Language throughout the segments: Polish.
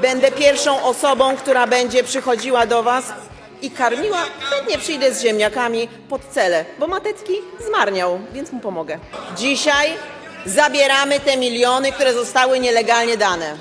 Będę pierwszą osobą, która będzie przychodziła do Was i karmiła. Chętnie przyjdę z ziemniakami pod cele, bo Matecki zmarniał, więc mu pomogę. Dzisiaj zabieramy te miliony, które zostały nielegalnie dane.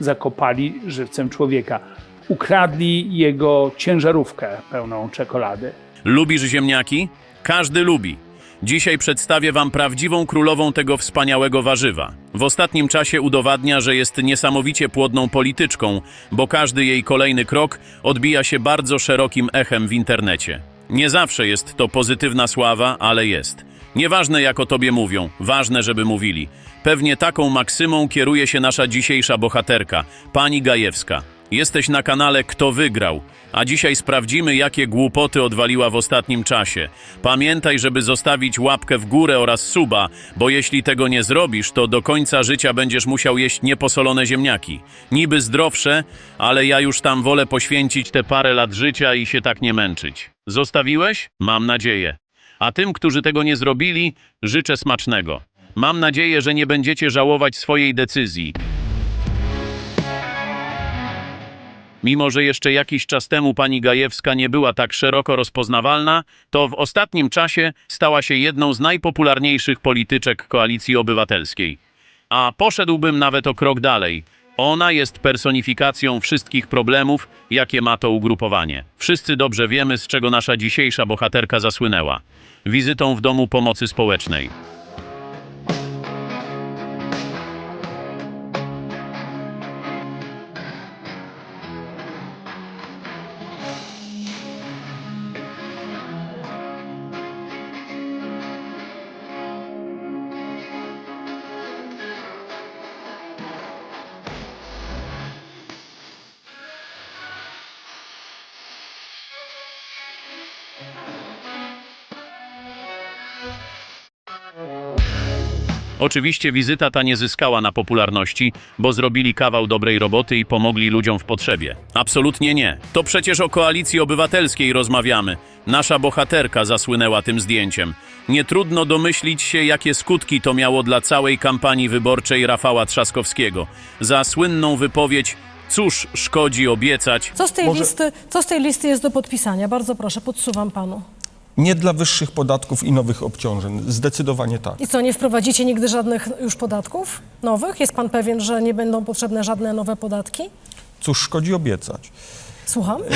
zakopali żywcem człowieka. Ukradli jego ciężarówkę pełną czekolady. Lubisz ziemniaki? Każdy lubi. Dzisiaj przedstawię Wam prawdziwą królową tego wspaniałego warzywa. W ostatnim czasie udowadnia, że jest niesamowicie płodną polityczką, bo każdy jej kolejny krok odbija się bardzo szerokim echem w internecie. Nie zawsze jest to pozytywna sława, ale jest. Nieważne jak o tobie mówią, ważne, żeby mówili. Pewnie taką maksymą kieruje się nasza dzisiejsza bohaterka, pani Gajewska. Jesteś na kanale Kto Wygrał, a dzisiaj sprawdzimy, jakie głupoty odwaliła w ostatnim czasie. Pamiętaj, żeby zostawić łapkę w górę oraz suba, bo jeśli tego nie zrobisz, to do końca życia będziesz musiał jeść nieposolone ziemniaki. Niby zdrowsze, ale ja już tam wolę poświęcić te parę lat życia i się tak nie męczyć. Zostawiłeś? Mam nadzieję. A tym, którzy tego nie zrobili, życzę smacznego. Mam nadzieję, że nie będziecie żałować swojej decyzji. Mimo, że jeszcze jakiś czas temu pani Gajewska nie była tak szeroko rozpoznawalna, to w ostatnim czasie stała się jedną z najpopularniejszych polityczek Koalicji Obywatelskiej. A poszedłbym nawet o krok dalej. Ona jest personifikacją wszystkich problemów, jakie ma to ugrupowanie. Wszyscy dobrze wiemy, z czego nasza dzisiejsza bohaterka zasłynęła. Wizytą w Domu Pomocy Społecznej. Oczywiście wizyta ta nie zyskała na popularności, bo zrobili kawał dobrej roboty i pomogli ludziom w potrzebie. Absolutnie nie. To przecież o koalicji obywatelskiej rozmawiamy. Nasza bohaterka zasłynęła tym zdjęciem. Nie trudno domyślić się, jakie skutki to miało dla całej kampanii wyborczej Rafała Trzaskowskiego. Za słynną wypowiedź Cóż szkodzi obiecać, Co z, tej Może- listy, co z tej listy jest do podpisania? Bardzo proszę, podsuwam panu. Nie dla wyższych podatków i nowych obciążeń. Zdecydowanie tak. I co, nie wprowadzicie nigdy żadnych już podatków nowych? Jest pan pewien, że nie będą potrzebne żadne nowe podatki? Cóż szkodzi obiecać? Słucham?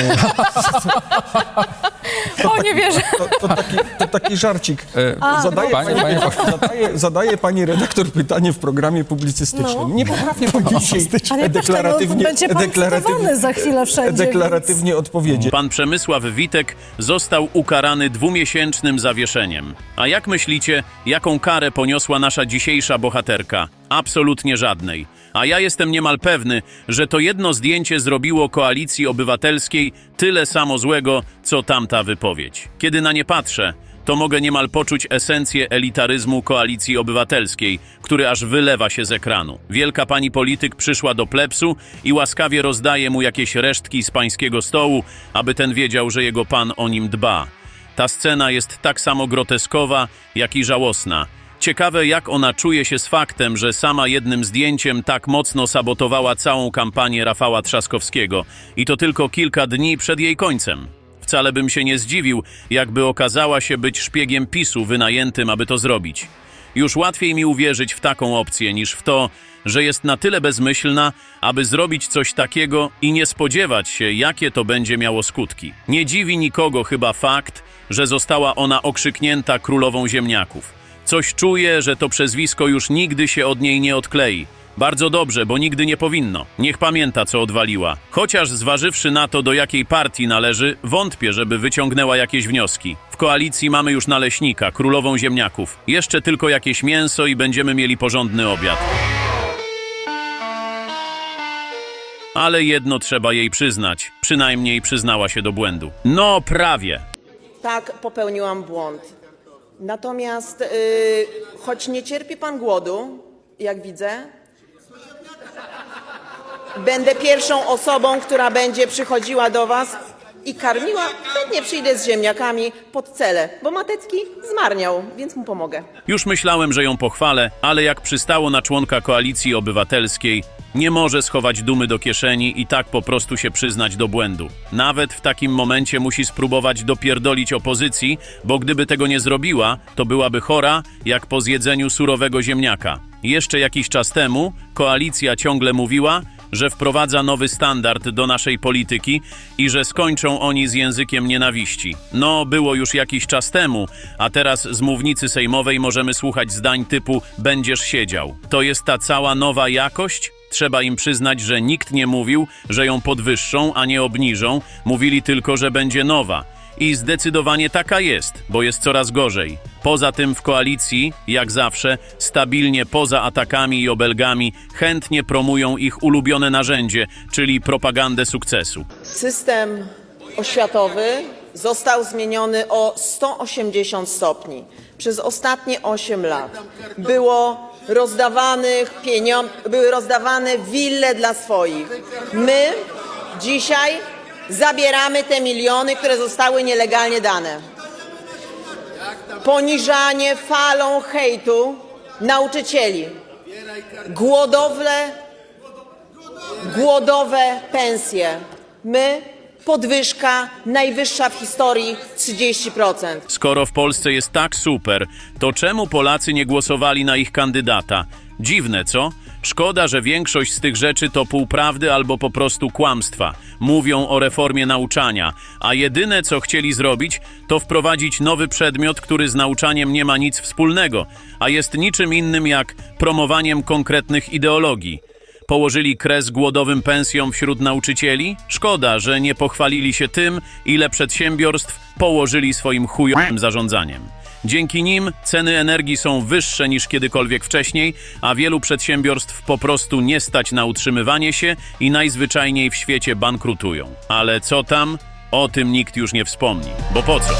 o, nie wierzę. To, to, taki, to taki żarcik. A, Zadaje, no. pani, zadaje, zadaje pani redaktor pytanie w programie publicystycznym. No. Nie potrafię pani dzisiaj Ale deklaratywnie, będzie pan cytowany za chwilę wszędzie, deklaratywnie odpowiedzieć. Pan Przemysław Witek został ukarany dwumiesięcznym zawieszeniem. A jak myślicie, jaką karę poniosła nasza dzisiejsza bohaterka? Absolutnie żadnej. A ja jestem niemal pewny, że to jedno zdjęcie zrobiło koalicji obywatelskiej tyle samo złego, co tamta wypowiedź. Kiedy na nie patrzę, to mogę niemal poczuć esencję elitaryzmu koalicji obywatelskiej, który aż wylewa się z ekranu. Wielka pani polityk przyszła do plepsu i łaskawie rozdaje mu jakieś resztki z pańskiego stołu, aby ten wiedział, że jego pan o nim dba. Ta scena jest tak samo groteskowa, jak i żałosna. Ciekawe, jak ona czuje się z faktem, że sama jednym zdjęciem tak mocno sabotowała całą kampanię Rafała Trzaskowskiego i to tylko kilka dni przed jej końcem. Wcale bym się nie zdziwił, jakby okazała się być szpiegiem PiSu wynajętym, aby to zrobić. Już łatwiej mi uwierzyć w taką opcję niż w to, że jest na tyle bezmyślna, aby zrobić coś takiego i nie spodziewać się, jakie to będzie miało skutki. Nie dziwi nikogo chyba fakt, że została ona okrzyknięta królową ziemniaków. Coś czuję, że to przezwisko już nigdy się od niej nie odklei. Bardzo dobrze, bo nigdy nie powinno. Niech pamięta, co odwaliła. Chociaż zważywszy na to, do jakiej partii należy, wątpię, żeby wyciągnęła jakieś wnioski. W koalicji mamy już naleśnika, królową ziemniaków. Jeszcze tylko jakieś mięso i będziemy mieli porządny obiad. Ale jedno trzeba jej przyznać. Przynajmniej przyznała się do błędu. No, prawie. Tak, popełniłam błąd. Natomiast, yy, choć nie cierpi pan głodu, jak widzę, będę pierwszą osobą, która będzie przychodziła do was i karmiła. Chętnie przyjdę z ziemniakami pod cele, bo Matecki zmarniał, więc mu pomogę. Już myślałem, że ją pochwalę, ale jak przystało na członka koalicji obywatelskiej, Nie może schować dumy do kieszeni i tak po prostu się przyznać do błędu. Nawet w takim momencie musi spróbować dopierdolić opozycji, bo gdyby tego nie zrobiła, to byłaby chora, jak po zjedzeniu surowego ziemniaka. Jeszcze jakiś czas temu koalicja ciągle mówiła, że wprowadza nowy standard do naszej polityki i że skończą oni z językiem nienawiści. No, było już jakiś czas temu, a teraz z mównicy sejmowej możemy słuchać zdań typu będziesz siedział. To jest ta cała nowa jakość? Trzeba im przyznać, że nikt nie mówił, że ją podwyższą, a nie obniżą. Mówili tylko, że będzie nowa. I zdecydowanie taka jest, bo jest coraz gorzej. Poza tym w koalicji, jak zawsze, stabilnie poza atakami i obelgami, chętnie promują ich ulubione narzędzie, czyli propagandę sukcesu. System oświatowy został zmieniony o 180 stopni przez ostatnie 8 lat. Było rozdawanych pieniądze, były rozdawane wille dla swoich. My dzisiaj zabieramy te miliony, które zostały nielegalnie dane. Poniżanie falą hejtu nauczycieli. Głodowle głodowe pensje. My podwyżka najwyższa w historii 30%. Skoro w Polsce jest tak super, to czemu Polacy nie głosowali na ich kandydata? Dziwne, co? Szkoda, że większość z tych rzeczy to półprawdy albo po prostu kłamstwa. Mówią o reformie nauczania, a jedyne co chcieli zrobić, to wprowadzić nowy przedmiot, który z nauczaniem nie ma nic wspólnego, a jest niczym innym jak promowaniem konkretnych ideologii. Położyli kres głodowym pensjom wśród nauczycieli? Szkoda, że nie pochwalili się tym, ile przedsiębiorstw położyli swoim chujowym zarządzaniem. Dzięki nim ceny energii są wyższe niż kiedykolwiek wcześniej, a wielu przedsiębiorstw po prostu nie stać na utrzymywanie się i najzwyczajniej w świecie bankrutują. Ale co tam? O tym nikt już nie wspomni. Bo po co?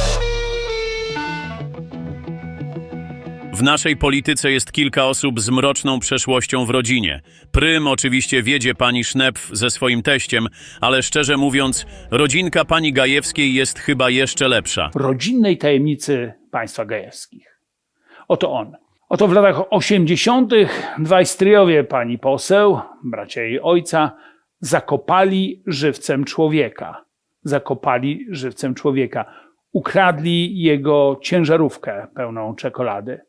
W naszej polityce jest kilka osób z mroczną przeszłością w rodzinie. Prym oczywiście wiedzie pani Sznepf ze swoim teściem, ale szczerze mówiąc, rodzinka pani Gajewskiej jest chyba jeszcze lepsza. rodzinnej tajemnicy państwa gajewskich. Oto on. Oto w latach 80. dwaj stryjowie pani poseł, bracia jej ojca, zakopali żywcem człowieka. Zakopali żywcem człowieka. Ukradli jego ciężarówkę pełną czekolady.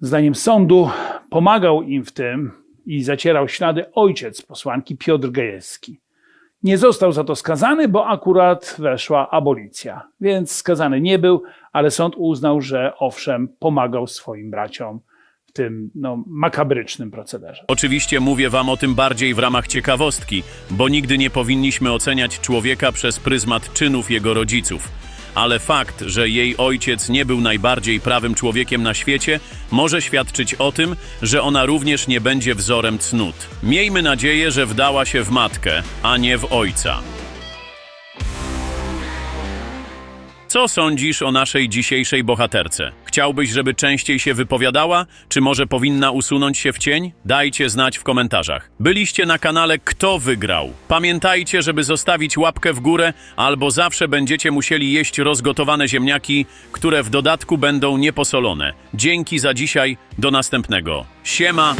Zdaniem sądu pomagał im w tym i zacierał ślady ojciec posłanki Piotr Gajewski. Nie został za to skazany, bo akurat weszła abolicja, więc skazany nie był, ale sąd uznał, że owszem, pomagał swoim braciom w tym no, makabrycznym procederze. Oczywiście mówię wam o tym bardziej w ramach ciekawostki, bo nigdy nie powinniśmy oceniać człowieka przez pryzmat czynów jego rodziców. Ale fakt, że jej ojciec nie był najbardziej prawym człowiekiem na świecie, może świadczyć o tym, że ona również nie będzie wzorem cnót. Miejmy nadzieję, że wdała się w matkę, a nie w ojca. Co sądzisz o naszej dzisiejszej bohaterce? Chciałbyś, żeby częściej się wypowiadała, czy może powinna usunąć się w cień? Dajcie znać w komentarzach. Byliście na kanale Kto Wygrał? Pamiętajcie, żeby zostawić łapkę w górę, albo zawsze będziecie musieli jeść rozgotowane ziemniaki, które w dodatku będą nieposolone. Dzięki za dzisiaj, do następnego. Siema!